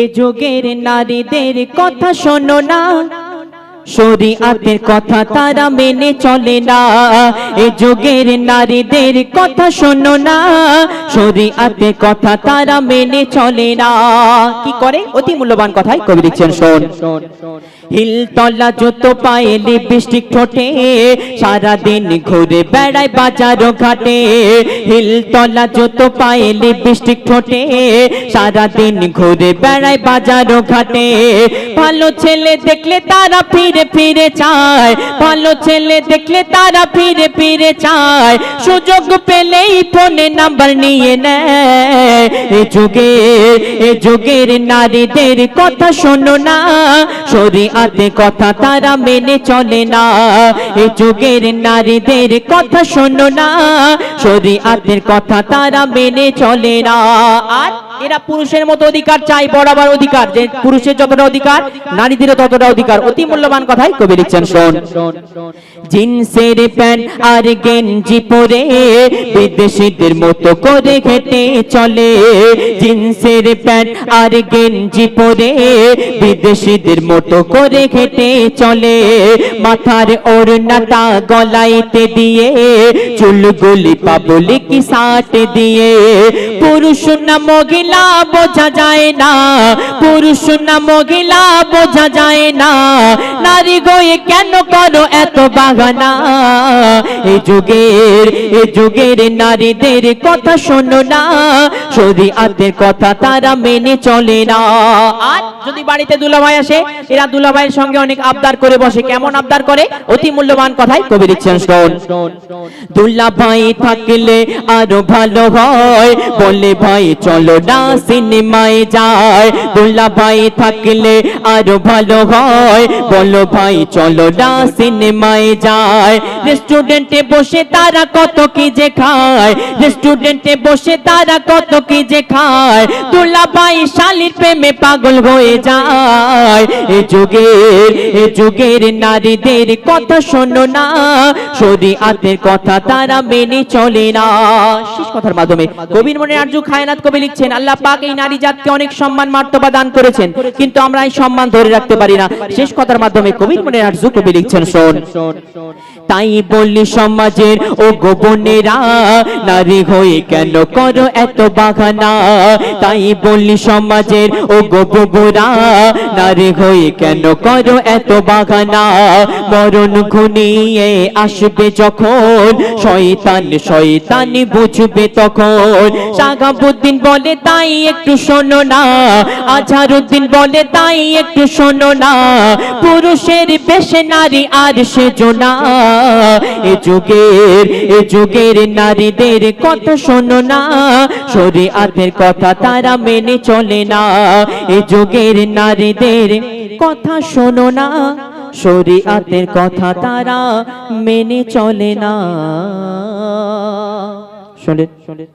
এ যুগের নারীদের কথা শোনো না। শরীয়তের কথা তারা মেনে চলে না। এ যুগের নারীদের কথা শোনো না। শরীয়তের কথা তারা মেনে চলে না। কি করে? অতি মূল্যবান কথাই কবি লিখছেন, শোন। হিল তলা যত পায়ে লিপস্টিক ঠোঁটে, সারাদিন ঘুরে বেড়ায় বাজার ঘাটে। হিল তলা যত পায়ে লিপস্টিক ঠোঁটে, সারাদিন ঘুরে বেড়ায় বাজার ঘাটে। ভালো ছেলে দেখলে তারা ফিরে ফিরে চায়, ভালো ছেলে দেখলে তারা ফিরে ফিরে চায়। সুযোগ পেলেই ফোনে নাম্বার নিয়ে নেয়। এ যুগের এ যুগের নারীদের কথা শোনো না শরীআতে কথা তারা মেনে চলে না। এ যুগের নারীদের কথা শোনো না। শরীআতের কথা তারা মেনে চলে না। আর এরা পুরুষের মতো অধিকার চাই বরাবর অধিকার। যে পুরুষের যতটা অধিকার, নারীদেরও ততটা অধিকার। অতি মূল্যবান কথাই কবি লিখছেন, শোন। জিন্সের প্যান্ট আর গেঞ্জি পরে বিদেশিদের মতো করে হেঁটে চলে। জিন্সের প্যান্ট আর গেঞ্জি পরে বিদেশিদের মতো করে হেঁটে চলে, মাথার ওড়নাটা গলাইতে দিয়ে, চুলগুলি পাবলিক সাট দিয়ে। পুরুষ না মহিলা বোঝা যায় না, পুরুষ না মহিলা বোঝা যায় না, নারী গয়ে কেন করো এত বাগানা এ যুগের এই যুগের নারীদের কথা শোনো না শরীআতের কথা তারা মেনে চলে না। আর যদি বাড়িতে দুলাভাই আসে, এরা দুলাভাইয়ের সঙ্গে অনেক আবদার করে বসে। কেমন আবদার করে? অতি মূল্যবান কথাই কবি লিখছেন শোন। দুলাভাই থাকলে আরও ভালো হয়। বলে ভাই, চলো না সিনেমায় যায় দুলাভাই থাকলে আরও ভালো হয়। বলো ভাই, চলো না সিনেমায় যায় রেস্টুরেন্টে বসে তারা কত কি যে খায়। রেস্টুরেন্টে বসে তারা কত কি যে খায়। দুলাভাই শালির প্রেমে পাগল হয়ে যায়। এ যুগের যুগের নারীদের কথা শোনো না। শরীআতের কথা তারা মেনে চলে না। শেষ কথার মাধ্যমে কবির মনে আরজু খায়নাত কবি লিখছেন, আল্লাহ পাক এই নারী জাতকে অনেক সম্মান মর্তবা দান করেছেন, কিন্তু আমরা এই সম্মান ধরে রাখতে পারি না। শেষ কথার মাধ্যমে কবির মনে আরজু কবি লিখছেন, শোন। তাই বললি সমাজের, ও গোপনেরা নারী হয়ে কেন করো এত বাগানা তাই বললি সমাজের, ও গোপরা নারী হয়ে কেন করো এত বাগানা মরণ ঘনিয়ে আসবে যখন। শয়তান শয়তান বুঝবে তখন। শাগাবুদ্দিন বলে, তাই একটু শোনো না। আজহারুদ্দিন বলে, তাই একটু শোনো না। পুরুষের বেশে নারী, আর সেজো না। এ যুগের এ যুগের নারীদের কথা শোনো না। শরীআতের কথা তারা মেনে চলে না। এ যুগের নারীদের কথা শোনো না। শরীয়তের কথা তারা মেনে চলে না। শোনেন শোনেন